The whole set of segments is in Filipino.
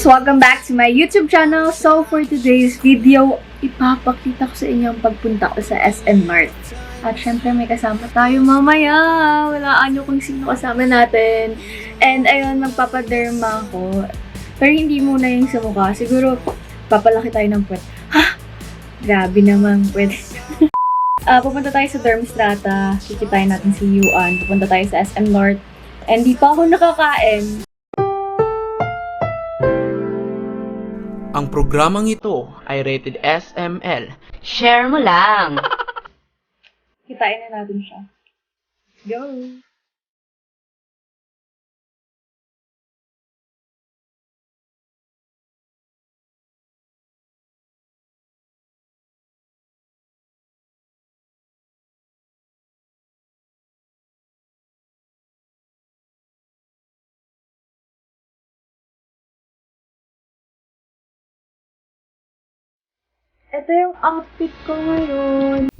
guys! Welcome back to my YouTube channel. So, for today's video, ipapakita ko sa inyo ang pagpunta ko sa SM Mart. At syempre, may kasama tayo mamaya. Walaan nyo kung sino kasama natin. And ayun, magpapaderma ako. Pero hindi muna yung sa mukha. Siguro, papalaki tayo ng puwet. Ha! Grabe naman puwet. Ah, pupunta tayo sa Dermstrata. Kikitain natin si Yuan. Pupunta tayo sa SM North. And di pa ako nakakain. Ang programang ito ay rated SML. Share mo lang. Kitain na natin siya. Go! Ito yung outfit ko ngayon.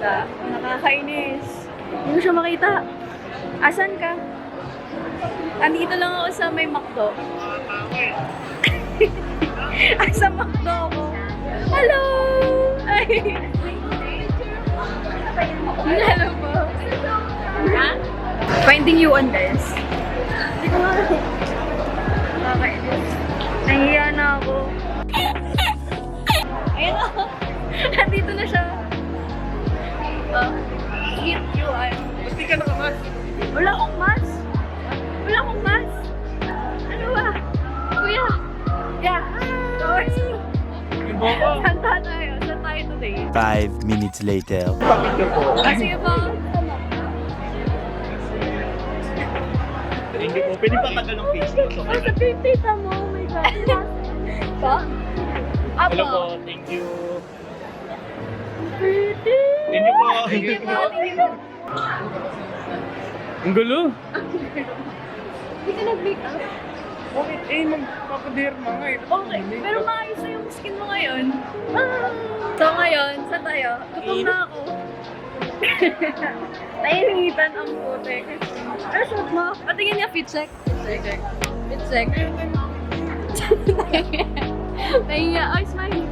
Makita. Nakakainis. Hindi ko siya makita. Asan ka? Andito lang ako sa may McDo. Ay, sa McDo ako. Hello! Ay! Hello po. Ha? Finding you on this. Hindi ko nga. Nakakainis. Nahiya na ako. Ayun ako. Nandito na siya. You, ay. Ba't di ka nakamas? Wala akong mask. Wala akong mask. Ano ba? Kuya. Yeah. Doors. Saan tayo? Saan tayo today? Five minutes later. Kasi ba? Hindi po, pwede pa tagal ng face ko. So, Oh, sa mo. Oh my God. Ba? Apo. hello po, thank you. Pretty. Thank you po. Thank you po. Ang gulo. Hindi ka nag-make up. Bakit? Eh, magpapaderma nga eh. Okay, pero maayos na yung skin mo ngayon. Ah. So ngayon, saan tayo? Gutom na ako. Nainitan ang puti. Ano suot mo? Patingin niya, fit check. Fit check. Fit check. Nahiya. Ay, smile.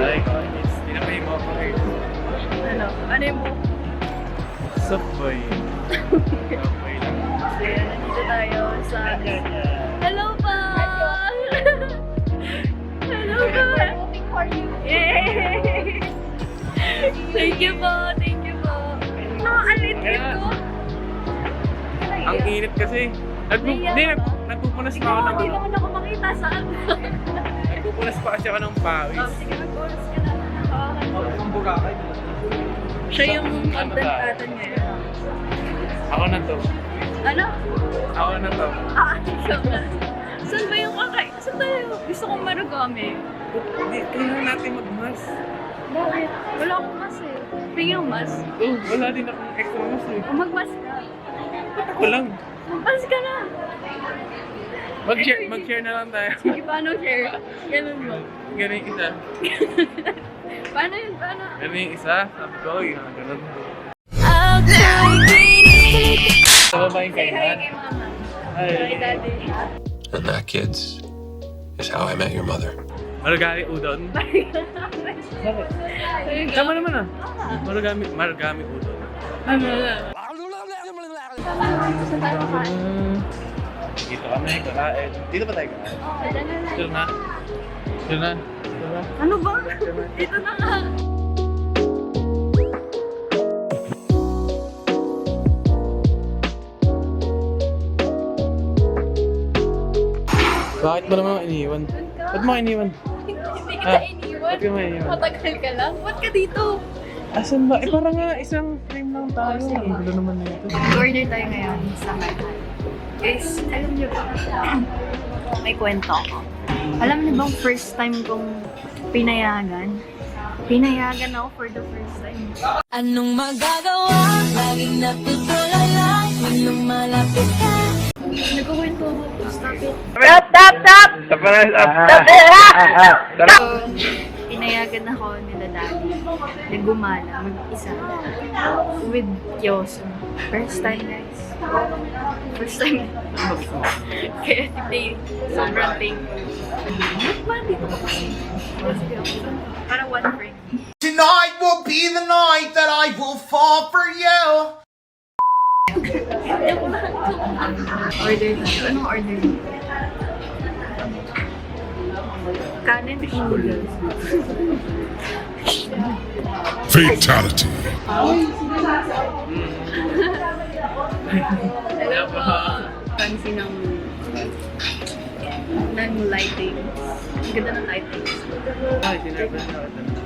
Ay, guys. Tinapay mo ako kayo. Ano? Ano yung mo? Subway. Subway lang. Ayan, nandito tayo sa... Hello, pa! Hello, pa! Rooting for you. Yay! Thank you po, thank you po. No, alit Kaya nga, ang init kasi. Hindi, ba? nagpupunas pa Ikaw, ako ng hindi ano. naman ako makita saan. Nagpupunas pa kasi ako ng pawis. Oh, sige, mag-oras ka Siya yung ano natin ngayon. Ako na to. Ano? Ako na to. Ah, joke lang. Saan ba yung kakay? Saan tayo? Gusto kong marugami. Hindi, kailangan natin magmas. Bakit? Wala akong mas eh. Tingin yung mas. Oh, wala din akong extra mas eh. O magmas ka. Ako lang. Magmas ka na. Mag-share, mag-share na lang tayo. Sige, paano share? Ganun mo. Ganun yung isa. Paano yun? Paano? Ganun yung isa. Sabi ko, yun, ganun. Sa ba yung Say hi kainan? kay mama. Hi. Hi, daddy. And that, kids, is how I met your mother. Maragami udon. Ayun Tama naman ah. Maragami, maragami udon. Ano na? Dito kami, kakain. Dito ba tayo kakain? Lang. Dito na. Dito na. Dito na. Ano ba? Dito na nga. Bakit mo naman iniwan? Ba't mo iniwan? Hindi kita Ah, iniwan. ba't ka mo iniwan? Matagal ka lang. Ba't ka dito? Asan ba? Eh parang nga isang frame lang tayo. Ang gulo naman nito. Order tayo ngayon sa Manhattan. Guys, alam niyo ba? May kwento ako. Alam niyo bang first time kong pinayagan? Pinayagan ako for the first time. Anong magagawa? Laging natutulala Nung lumalapit ka Nagkukwento ako. Stop it. Stop, stop, stop! Stop na, stop! Stop! So, pinayagan ako nila daddy na gumala mag-isa with Kyoso. First time, guys. First time. Kaya today, sobrang thankful. Ba't ba dito ko kasi? Para one friend. Tonight will be the night that I will fall for you. Order tayo. Anong order? Kanin noodles. Fatality. Alam ko, fancy ng ng lighting. Ang ganda ng lighting. Ay, sinabi na ako ito.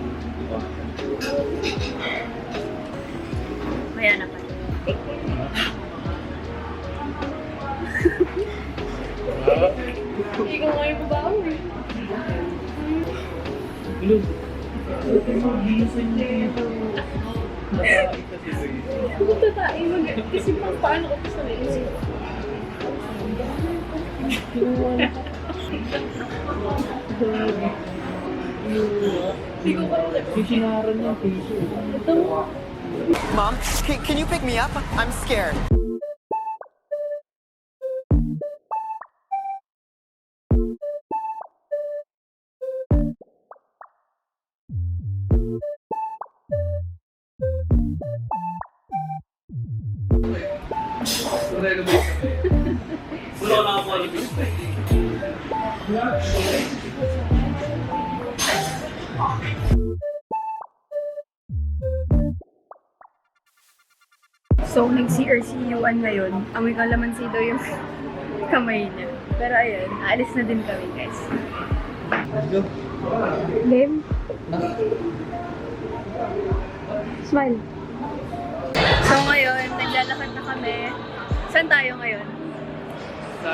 Maya na pa. Hindi ko ngayon mabaho eh. Gulo. Pupunta tayo mag kasi pang paano ko pa sa naisip. Hindi ko pa Sisinaran yung piso. Ito mo. Mom, can, can you pick me up? I'm scared. So, nag-CRCUan ngayon. Amoy kalamansi daw yung kamay niya. Pero ayun, aalis na din kami, guys. Game? Smile. So ngayon, naglalakad na kami. Saan tayo ngayon? Sa...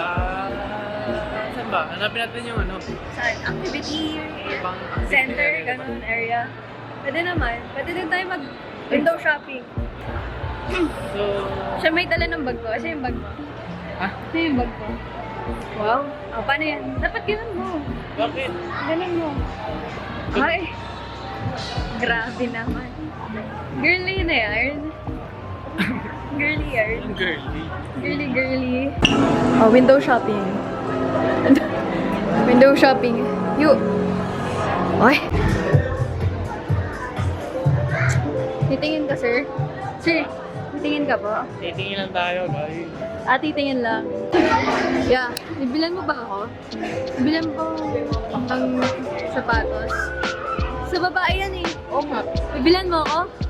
Saan ba? Hanapin natin yung ano. Saan? Activity Pang center, ganun area. Pwede naman. Pwede din tayo mag window shopping. So... Siya may dala ng bag ko. Kasi yung bag mo. Ha? Ito yung bag ko. Wow. Oh, paano yan? Dapat ganun mo. Bakit? Ganun mo. Ay. Grabe naman. Girly na yan. girly yan. Girly. Girly, girly. Oh, window shopping. window shopping. You. Ay. Titingin ka, sir. Sir, titingin ka po. Titingin lang tayo, guys. Ah, titingin lang. Yeah. Bibilan mo ba ako? Bibilan mo ng sapatos. Sa babae yan eh. Oo nga. Bibilan mo ako?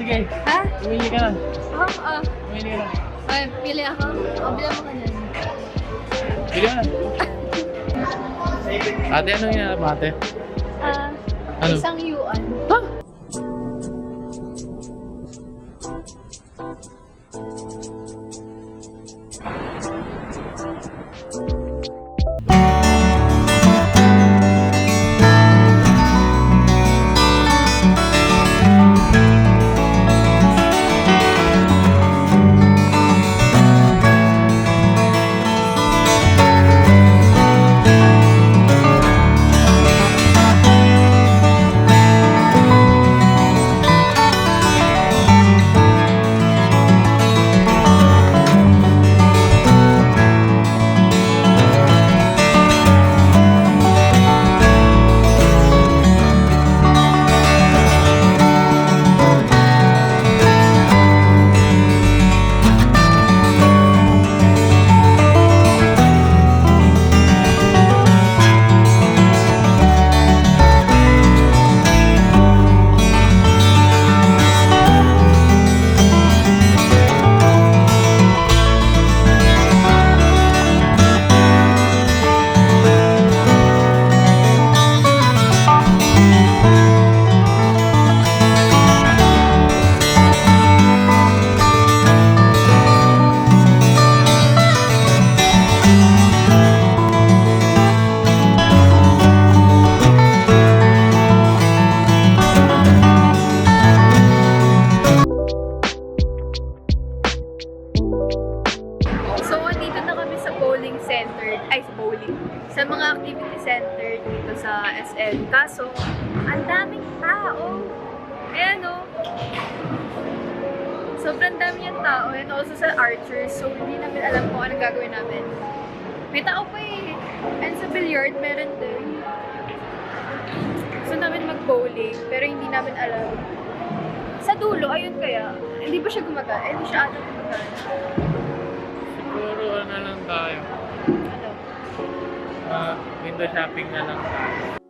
Sige, Ha? umili ka na. Oo, ah. Umili ka na. Ay, pili ako. O, bilang mo ka na. Bili ka na. Ate, ano yung mo ate? Ah, Ano? isang yuan. Daming tao. Ayan o. Sobrang dami yung tao. And also sa archers. So, hindi namin alam kung anong gagawin namin. May tao pa eh. And sa billiard, meron din. Gusto namin mag-bowling, pero hindi namin alam. Sa dulo, ayun kaya. Hindi ba siya gumagana? Hindi siya ata gumagana. Siguro ano lang tayo. Ano? Ah, window shopping na lang tayo.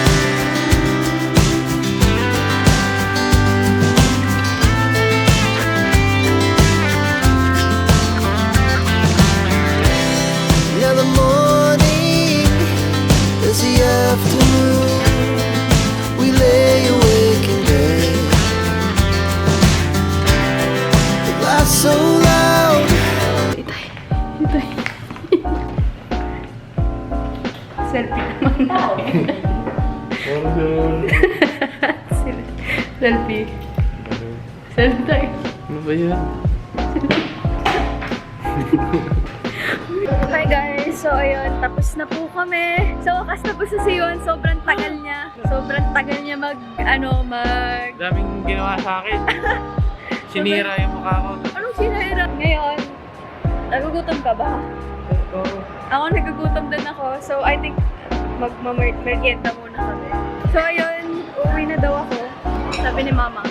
Selfie naman. Selfie. Selfie tayo. Ano ba yun? Hi guys! So ayun, tapos na po kami. Sa wakas tapos na si Yuan. Sobrang tagal niya. Sobrang tagal niya mag, ano, mag... Daming ginawa sa akin. Sinira yung mukha ko. Anong sinahirap? Ngayon, Nagugutom ka ba? Go. Ako nagugutom din ako. So I think magmamerienda muna kami. So ayun, uwi na daw ako. Sabi ni mama,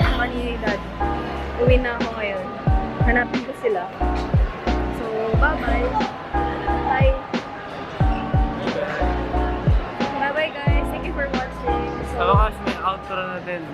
saka ni dad, uwi na ako ngayon. Hanapin ko sila. So bye-bye. Bye. Bye-bye guys. Thank you for watching. So, Sa wakas, may outro na din.